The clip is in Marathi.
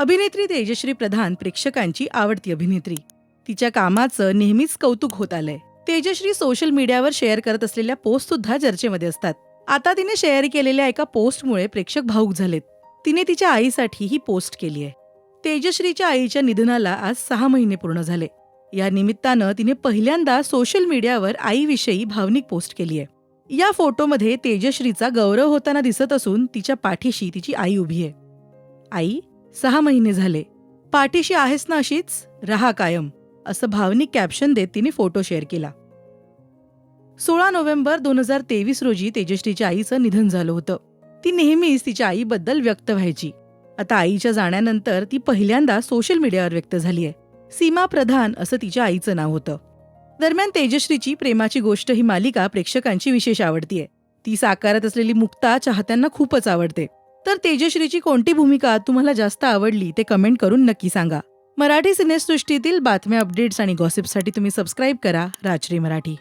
अभिनेत्री तेजश्री प्रधान प्रेक्षकांची आवडती अभिनेत्री. तिच्या कामाचं नेहमीच कौतुक होत आलंय. तेजश्री सोशल मीडियावर शेअर करत असलेल्या पोस्ट सुद्धा चर्चेमध्ये असतात. आता तिने शेअर केलेल्या एका पोस्टमुळे प्रेक्षक भाऊक झालेत. तिने तिच्या आईसाठी ही पोस्ट केली आहे. तेजश्रीच्या आईच्या निधनाला आज सहा महिने पूर्ण झाले. या निमित्तानं तिने पहिल्यांदा सोशल मीडियावर आईविषयी भावनिक पोस्ट केली आहे. या फोटोमध्ये तेजश्रीचा गौरव होताना दिसत असून तिच्या पाठीशी तिची आई उभी आहे. आई सहा महिने झाले. पाठीशी आहेस ना अशीच? रहा कायम असं भावनिक कॅप्शन देत तिने फोटो शेअर केला. सोळा नोव्हेंबर दोन हजार तेवीस रोजी तेजश्रीच्या आईचं निधन झालं होतं. ती नेहमीच तिच्या आईबद्दल व्यक्त व्हायची. आता आईच्या जाण्यानंतर ती पहिल्यांदा सोशल मीडियावर व्यक्त झाली आहे. सीमा प्रधान असं तिच्या आईचं नाव होतं. दरम्यान तेजश्रीची प्रेमाची गोष्ट ही मालिका प्रेक्षकांची विशेष आवडतीये. ती साकारत असलेली मुक्ता चाहत्यांना खूपच आवडते. तर तेजश्रीची कोणती भूमिका तुम्हाला जास्त आवडली ते कमेंट करून नक्की सांगा. मराठी सिनेसृष्टीतील बातम्या अपडेट्स आणि गॉसिपसाठी तुम्ही सबस्क्राईब करा राजश्री मराठी.